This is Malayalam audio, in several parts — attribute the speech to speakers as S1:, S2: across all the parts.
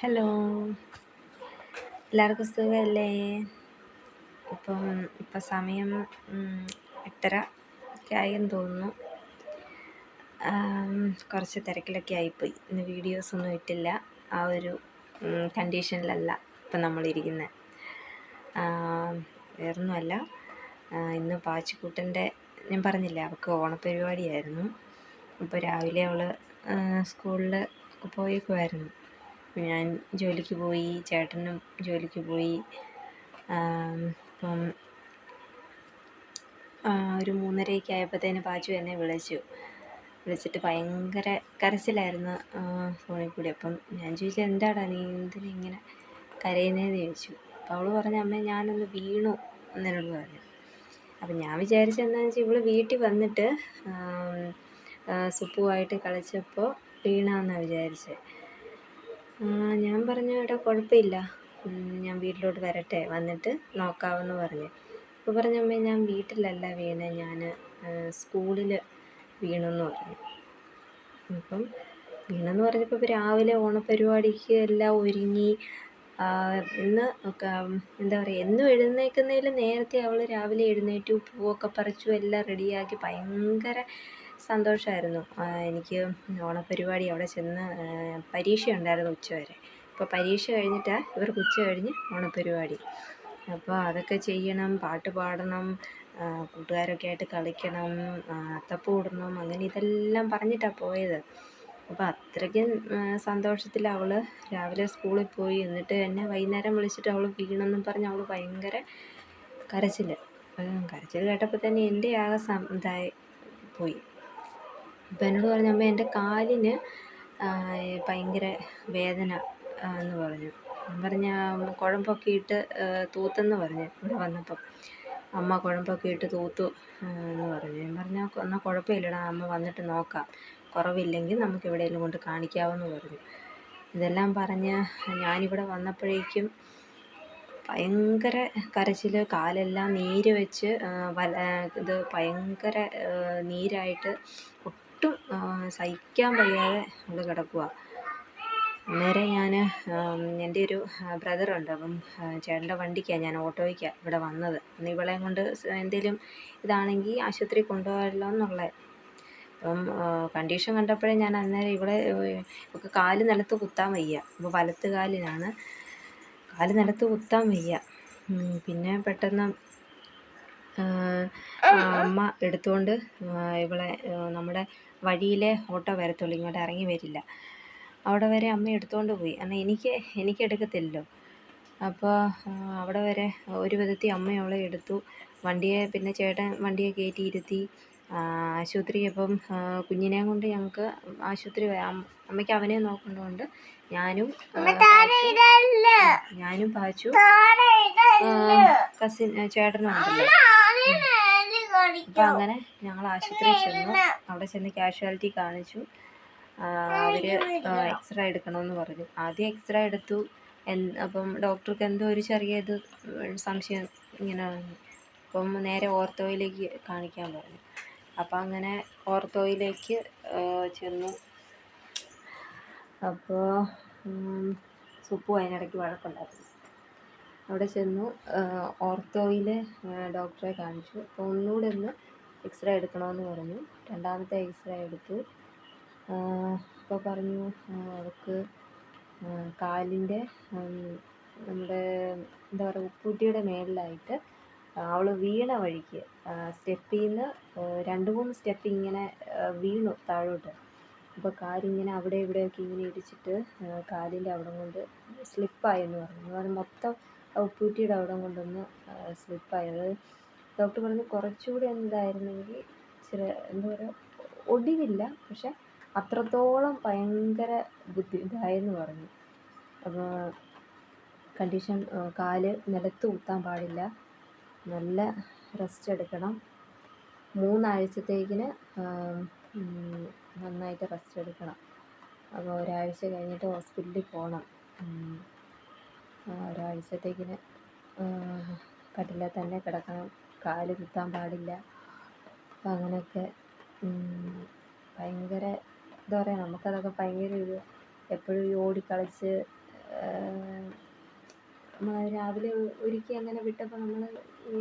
S1: ഹലോ എല്ലാവർക്കും സുഖമല്ലേ? ഇപ്പം ഇപ്പം സമയം എട്ടര ഒക്കെ ആയെന്ന് തോന്നുന്നു. കുറച്ച് തിരക്കിലൊക്കെ ആയിപ്പോയി. ഇന്ന് വീഡിയോസ് ഒന്നും ഇട്ടില്ല. ആ ഒരു കണ്ടീഷനിലല്ല ഇപ്പം നമ്മളിരിക്കുന്നത് വേറൊന്നുമല്ല. ഇന്ന് പാച്ചിക്കൂട്ടന്റെ ഞാൻ പറഞ്ഞില്ലേ അവൾക്ക് ഓണപ്പരിപാടിയായിരുന്നു അപ്പോൾ രാവിലെ അവൾ സ്കൂളിൽ പോയേക്കുമായിരുന്നു ഞാൻ ജോലിക്ക് പോയി ചേട്ടനും ജോലിക്ക് പോയി. ഇപ്പം ഒരു മൂന്നരയൊക്കെ ആയപ്പോഴത്തേന് പാച്ചു എന്നെ വിളിച്ചു. വിളിച്ചിട്ട് ഭയങ്കര കരച്ചിലായിരുന്നു ഫോണിൽ കൂടി. അപ്പം ഞാൻ ചോദിച്ചു എന്താടാ നീ എന്തിനാ ഇങ്ങനെ കരയുന്നതെന്ന് ചോദിച്ചു. അപ്പോൾ അവൾ പറഞ്ഞു അമ്മേ ഞാനൊന്ന് വീണു എന്നോട് പറഞ്ഞു. അപ്പം ഞാൻ വിചാരിച്ചത് എന്താണെന്ന് വെച്ചാൽ ഇവൾ വീട്ടിൽ വന്നിട്ട് സുപ്പുമായിട്ട് കളിച്ചപ്പോൾ വീണാന്നാണ് വിചാരിച്ചത്. ഞാൻ പറഞ്ഞു എടാ കുഴപ്പമില്ല. ഞാൻ വീട്ടിലോട്ട് വരട്ടെ. വന്നിട്ട് നോക്കാമെന്ന് പറഞ്ഞു. അപ്പോൾ പറഞ്ഞു അമ്മേ ഞാൻ വീട്ടിലല്ല വീണ്. ഞാൻ സ്കൂളിൽ വീണെന്ന് പറഞ്ഞു. അപ്പം വീണെന്ന് പറഞ്ഞപ്പോൾ രാവിലെ ഓണപ്പരിപാടിക്ക് എല്ലാം ഒരുങ്ങി. ഇന്ന് എന്താ പറയുക എന്നും എഴുന്നേൽക്കുന്നതിൽ നേരത്തെ അവൾ രാവിലെ എഴുന്നേറ്റു പൂവൊക്കെ പറിച്ചു എല്ലാം റെഡിയാക്കി. ഭയങ്കര സന്തോഷമായിരുന്നു എനിക്ക് ഓണപ്പരിപാടി അവിടെ ചെന്ന് പരീക്ഷ ഉണ്ടായിരുന്നു ഉച്ച വരെ. അപ്പോൾ പരീക്ഷ കഴിഞ്ഞിട്ടാണ് ഇവർക്ക് ഉച്ച കഴിഞ്ഞ് ഓണപ്പരിപാടി അപ്പോൾ അതൊക്കെ ചെയ്യണം പാട്ട് പാടണം കൂട്ടുകാരൊക്കെ ആയിട്ട് കളിക്കണം അത്തപ്പൂ ഇടണം അങ്ങനെ ഇതെല്ലാം പറഞ്ഞിട്ടാണ് പോയത്. അപ്പോൾ അത്രയ്ക്കും സന്തോഷത്തിൽ അവൾ രാവിലെ സ്കൂളിൽ പോയി എന്നിട്ട് എന്നെ വൈകുന്നേരം വിളിച്ചിട്ട് അവൾ വീണെന്നും പറഞ്ഞ് അവൾ ഭയങ്കര കരച്ചിൽ കരച്ചിൽ കേട്ടപ്പോൾ തന്നെ എന്റെ ആകെ ഇതായി പോയി. അപ്പം എന്നോട് പറഞ്ഞു അമ്മേ എന്റെ കാലിന് ഭയങ്കര വേദന എന്ന് പറഞ്ഞു. പറഞ്ഞു കുഴമ്പൊക്കെ ഇട്ട് തൂത്തെന്ന് പറഞ്ഞു ഇവിടെ വന്നപ്പം. അമ്മ കുഴമ്പൊക്കെ ഇട്ട് തൂത്തു എന്ന് പറഞ്ഞു. ഞാൻ പറഞ്ഞാൽ എന്നാൽ കുഴപ്പമില്ലടാ അമ്മ വന്നിട്ട് നോക്കാം. കുറവില്ലെങ്കിൽ നമുക്ക് എവിടെയെങ്കിലും കൊണ്ട് കാണിക്കാമെന്ന് പറഞ്ഞു. ഇതെല്ലാം പറഞ്ഞ് ഞാനിവിടെ വന്നപ്പോഴേക്കും ഭയങ്കര കരച്ചിൽ കാലെല്ലാം നീര് വെച്ച് വല ഇത് ഭയങ്കര നീരായിട്ട് ഒട്ടും സഹിക്കാൻ വയ്യാതെ അവൾ കിടക്കുവാണ് അന്നേരം ഞാൻ എന്റെ ഒരു ബ്രദറുണ്ട് അപ്പം ചേട്ടന്റെ വണ്ടിക്കാണ് ഞാൻ ഓട്ടോയ്ക്കാണ് ഇവിടെ വന്നത്. അന്ന് ഇവളെ കൊണ്ട് എന്തെങ്കിലും ഇതാണെങ്കിൽ ആശുപത്രി കൊണ്ടുപോകാമല്ലോ എന്നുള്ളത് അപ്പം കണ്ടീഷൻ കണ്ടപ്പോഴേ ഞാൻ അന്നേരം ഇവിടെ ഒക്കെ കാൽ നിലത്ത് കുത്താൻ വയ്യ. അപ്പോൾ വലത്ത് കാലിനാണ് കാൽ നിലത്ത് കുത്താൻ വയ്യ. പിന്നെ പെട്ടെന്ന് അമ്മ എടുത്തുകൊണ്ട് ഇവളെ നമ്മുടെ വഴിയിലെ ഓട്ടോ വരത്തുള്ളൂ ഇങ്ങോട്ട് ഇറങ്ങി വരില്ല. അവിടെ വരെ അമ്മ എടുത്തുകൊണ്ട് പോയി. കാരണം എനിക്ക് എനിക്ക് എടുക്കത്തില്ലല്ലോ. അപ്പോൾ അവിടെ വരെ ഒരു വിധത്തിൽ അമ്മ അവളെ എടുത്തു. വണ്ടിയെ പിന്നെ ചേട്ടൻ വണ്ടിയെ കയറ്റി ഇരുത്തി. ആശുപത്രി അപ്പം കുഞ്ഞിനെയും കൊണ്ട് ഞങ്ങൾക്ക് ആശുപത്രി അമ്മയ്ക്ക് അവനെ നോക്കേണ്ടതുകൊണ്ട് ഞാനും ഞാനും പാച്ചു കസിൻ ചേട്ടനും ഉണ്ടല്ലോ. അപ്പം അങ്ങനെ ഞങ്ങൾ ആശുപത്രിയിൽ ചെന്നു. അവിടെ ചെന്ന് കാഷ്വാലിറ്റി കാണിച്ചു. അവർ എക്സ്റേ എടുക്കണമെന്ന് പറഞ്ഞു. ആദ്യം എക്സ്റേ എടുത്തു. അപ്പം ഡോക്ടർക്ക് എന്തോ ഒരു ചെറിയ ഇത് സംശയം ഇങ്ങനെ അപ്പം നേരെ ഓർത്തോയിലേക്ക് കാണിക്കാൻ പറഞ്ഞു. അപ്പം അങ്ങനെ ഓർത്തോയിലേക്ക് ചെന്നു. അപ്പോൾ സുപ്പു അതിനിടയ്ക്ക് വഴക്കുണ്ടായിരുന്നു. അവിടെ ചെന്നു. ഓർത്തോയിൽ ഡോക്ടറെ കാണിച്ചു. അപ്പോൾ ഒന്നുകൂടെ ഒന്ന് എക്സ്റേ എടുക്കണമെന്ന് പറഞ്ഞു. രണ്ടാമത്തെ എക്സ്റേ എടുത്തു. അപ്പോൾ പറഞ്ഞു അവൾക്ക് കാലിന്റെ നമ്മുടെ എന്താ പറയുക ഉപ്പൂറ്റിയുടെ മേളിലായിട്ട് അവൾ വീണ വഴിക്ക് സ്റ്റെപ്പിൽ നിന്ന് രണ്ട് മൂന്ന് സ്റ്റെപ്പ് ഇങ്ങനെ വീണു താഴോട്ട്. അപ്പോൾ കാലിങ്ങനെ അവിടെ ഇവിടെയൊക്കെ ഇങ്ങനെ ഇടിച്ചിട്ട് കാലിന്റെ അവിടം കൊണ്ട് പറഞ്ഞു. എന്ന് പറഞ്ഞാൽ മൊത്തം ഉപ്പൂറ്റിയുടെ അവിടെ കൊണ്ടൊന്ന് സ്ലിപ്പായത്. ഡോക്ടർ പറഞ്ഞു കുറച്ചുകൂടി എന്തായിരുന്നെങ്കിൽ ഇച്ചിരി എന്താ പറയുക ഒടിവില്ല പക്ഷെ അത്രത്തോളം ഭയങ്കര ബുദ്ധി ഇതായെന്ന് പറഞ്ഞു. അപ്പോൾ കണ്ടീഷൻ കാൽ നിലത്ത് കുത്താൻ പാടില്ല. നല്ല റെസ്റ്റ് എടുക്കണം. മൂന്നാഴ്ചത്തേക്കിന് നന്നായിട്ട് റെസ്റ്റ് എടുക്കണം. അപ്പോൾ ഒരാഴ്ച കഴിഞ്ഞിട്ട് ഹോസ്പിറ്റലിൽ പോകണം. ഒരാഴ്ചത്തേക്കിന് കട്ടിലിൽ തന്നെ കിടക്കണം. കാൽ കുത്താൻ പാടില്ല. അപ്പം അങ്ങനെയൊക്കെ ഭയങ്കര എന്താ പറയുക നമുക്കതൊക്കെ ഭയങ്കര ഒരു എപ്പോഴും ഈ ഓടിക്കളിച്ച് നമ്മൾ രാവിലെ ഒരുക്കി അങ്ങനെ വിട്ടപ്പോൾ നമ്മൾ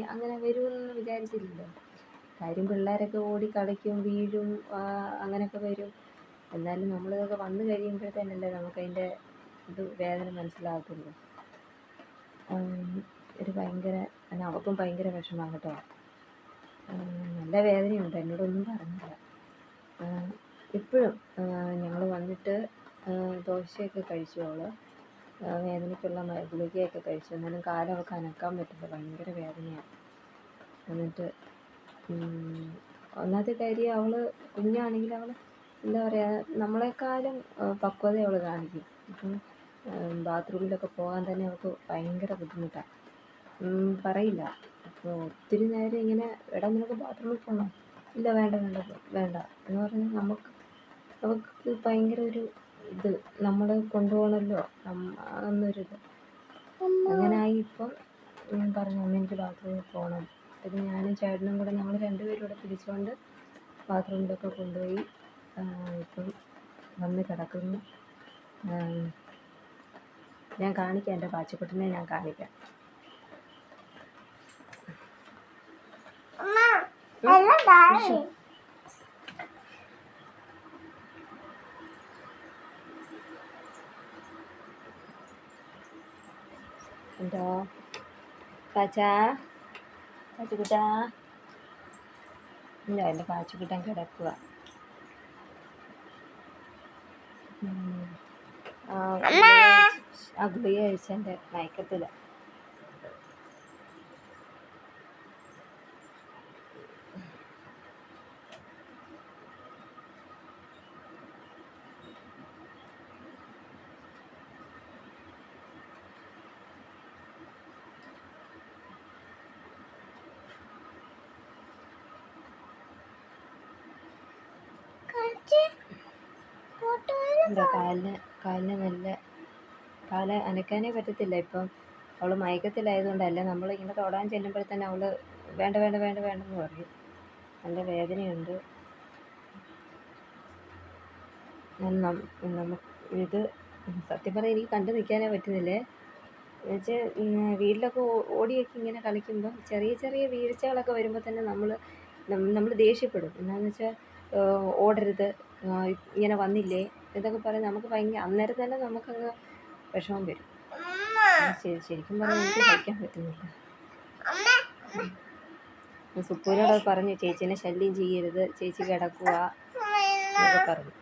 S1: അങ്ങനെ വരുമെന്ന് വിചാരിച്ചില്ലല്ലോ. കാര്യം പിള്ളേരൊക്കെ ഓടി കളിക്കും വീഴും അങ്ങനെയൊക്കെ വരും. എന്നാലും നമ്മളിതൊക്കെ വന്നു കഴിയുമ്പോഴത്തേനല്ലേ നമുക്കതിന്റെ ഇത് വേദന മനസ്സിലാകത്തുള്ളൂ. ഒരു ഭയങ്കര അല്ല അവൾക്കും ഭയങ്കര വിഷമമാണ് കേട്ടോ. നല്ല വേദനയുണ്ട് എന്നോടൊന്നും പറഞ്ഞില്ല. ഇപ്പോഴും ഞങ്ങൾ വന്നിട്ട് ദോശയൊക്കെ കഴിച്ചു അവൾ. വേദനയ്ക്കുള്ള ഗുളികയൊക്കെ കഴിച്ചു. എന്നാലും കാലം അവൾക്ക് അനക്കാൻ പറ്റില്ല ഭയങ്കര വേദനയാണ് എന്നിട്ട് ഒന്നാമത്തെ കാര്യം അവൾ കുഞ്ഞാണെങ്കിൽ അവൾ എന്താ പറയുക നമ്മളെക്കാളും പക്വത അവൾ കാണിക്കും. ഇപ്പം ബാത്റൂമിലൊക്കെ പോകാൻ തന്നെ അവൾക്ക് ഭയങ്കര ബുദ്ധിമുട്ടാണ് പറയില്ല. അപ്പോൾ ഒത്തിരി നേരം ഇങ്ങനെ എടാ നിനക്ക് ബാത്റൂമിൽ പോകണോ ഇല്ല വേണ്ട വേണ്ട വേണ്ട. എന്ന് പറഞ്ഞാൽ നമുക്ക് അവൾക്ക് ഭയങ്കര ഒരു ഇത്. നമ്മൾ കൊണ്ടുപോകണമല്ലോ എന്നൊരിത് അങ്ങനായി ഇപ്പം ഞാൻ പറഞ്ഞു അമ്മ എനിക്ക് ബാത്റൂമിൽ പോകണം പിന്നെ ഞാനും ചേട്ടനും കൂടെ ഞങ്ങൾ രണ്ടുപേരും കൂടെ പിടിച്ചുകൊണ്ട് ബാത്റൂമിലൊക്കെ കൊണ്ടുപോയി ഇപ്പം വന്ന് കിടക്കുന്നു. ഞാൻ കാണിക്കാം എന്റെ പാച്ചക്കുട്ടനെ ഞാൻ കാണിക്കാം. എന്തോ? പാച്ചാ? പാച്ചുകുട്ടാ ഇല്ല എന്റെ പാച്ചുകുട്ടൻ കിടക്കുക ആ ഗുളിക കഴിച്ചതിന്റെ മയക്കത്തില. എന്താ കാലിന് കാലിന് നല്ല കാൽ അനക്കാനേ പറ്റത്തില്ല. ഇപ്പം അവൾ മയക്കത്തിലായതുകൊണ്ടല്ല നമ്മൾ ഇങ്ങനെ തൊടാൻ ചെല്ലുമ്പോഴത്തേന് അവൾ വേണ്ട വേണ്ട വേണ്ട വേണ്ടെന്ന് പറയും. നല്ല വേദനയുണ്ട്. നമുക്ക് ഇത് സത്യം പറഞ്ഞാൽ എനിക്ക് കണ്ടു നിൽക്കാനേ പറ്റുന്നില്ലേ? എന്നുവെച്ചാൽ വീട്ടിലൊക്കെ ഓടിയൊക്കെ ഇങ്ങനെ കളിക്കുമ്പോൾ ചെറിയ ചെറിയ വീഴ്ചകളൊക്കെ വരുമ്പോൾ തന്നെ നമ്മൾ നമ്മൾ ദേഷ്യപ്പെടും. എന്താണെന്ന് വെച്ചാൽ ഓടരുത് ഇങ്ങനെ വന്നില്ലേ? ഇതൊക്കെ പറഞ്ഞ് നമുക്ക് ഭയങ്കര അന്നേരം തന്നെ നമുക്കങ്ങ് വിഷമം വരും. ശരി ശരിക്കും പറഞ്ഞാൽ എനിക്ക് കഴിക്കാൻ പറ്റുന്നില്ല. സുപ്പൂരോട് പറഞ്ഞു ചേച്ചീനെ ശല്യം ചെയ്യരുത് ചേച്ചി കിടക്കുക എന്നൊക്കെ പറഞ്ഞു.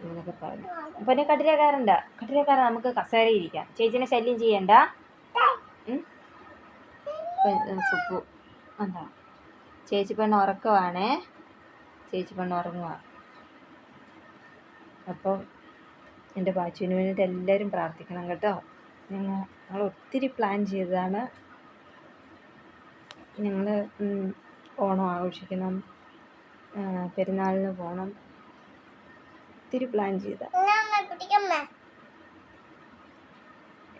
S1: അങ്ങനെയൊക്കെ പറഞ്ഞു. അപ്പൊ എന്നെ കട്ടില കയറണ്ട കട്ടില കയറാൻ നമുക്ക് കസേര ഇരിക്കാം. ചേച്ചീനെ ശല്യം ചെയ്യണ്ട. സുപ്പു എന്താ ചേച്ചി പെണ്ണ് ഉറക്കമാണേ ചേച്ചി പെണ്ണ് ഉറങ്ങുക അപ്പം എന്റെ ബാച്ചുവിന് വേണ്ടിയിട്ട് എല്ലാവരും പ്രാർത്ഥിക്കണം കേട്ടോ. ഞങ്ങൾ ഞങ്ങൾ ഒത്തിരി പ്ലാൻ ചെയ്തതാണ്. ഞങ്ങൾ ഓണം ആഘോഷിക്കണം. പെരുന്നാളിന് പോകണം ഒത്തിരി പ്ലാൻ ചെയ്ത.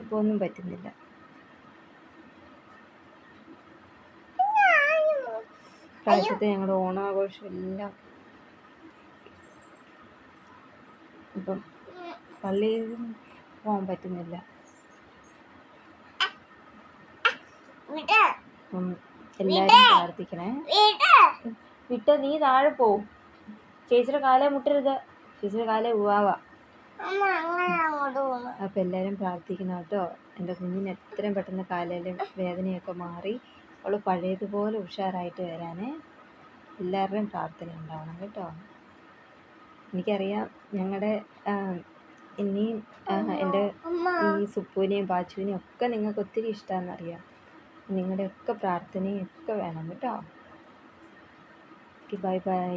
S1: ഇപ്പോൾ ഒന്നും പറ്റുന്നില്ല. പ്രാവശ്യത്തെ ഞങ്ങളുടെ ഓണാഘോഷം എല്ലാം ഇപ്പം പള്ളിയിൽ പോകാൻ പറ്റുന്നില്ല. എല്ലാരും എല്ലാവരും പ്രാർത്ഥിക്കണേ. വിട്ട് നീ താഴെ പോവും ചേച്ചിയുടെ കാലേ മുട്ടരുത്. ചേച്ചിയുടെ കാലേ പോവാ അപ്പം എല്ലാവരും പ്രാർത്ഥിക്കണം കേട്ടോ. എന്റെ കുഞ്ഞിന് എത്രയും പെട്ടെന്ന് കാലിലെ വേദനയൊക്കെ മാറി. അവൾ പഴയതുപോലെ ഉഷാറായിട്ട് വരാനേ എല്ലാവരുടെയും പ്രാർത്ഥന ഉണ്ടാവണം കേട്ടോ. എനിക്കറിയാം ഞങ്ങളുടെ ഇനിയും ആ, എന്റെ ഈ സുപ്പുവിനെയും പാച്ചുവിനെയും ഒക്കെ നിങ്ങൾക്ക് ഒത്തിരി ഇഷ്ടമാണെന്നറിയാം നിങ്ങളുടെയൊക്കെ പ്രാർത്ഥനയും ഒക്കെ വേണം കേട്ടോ. Okay bye bye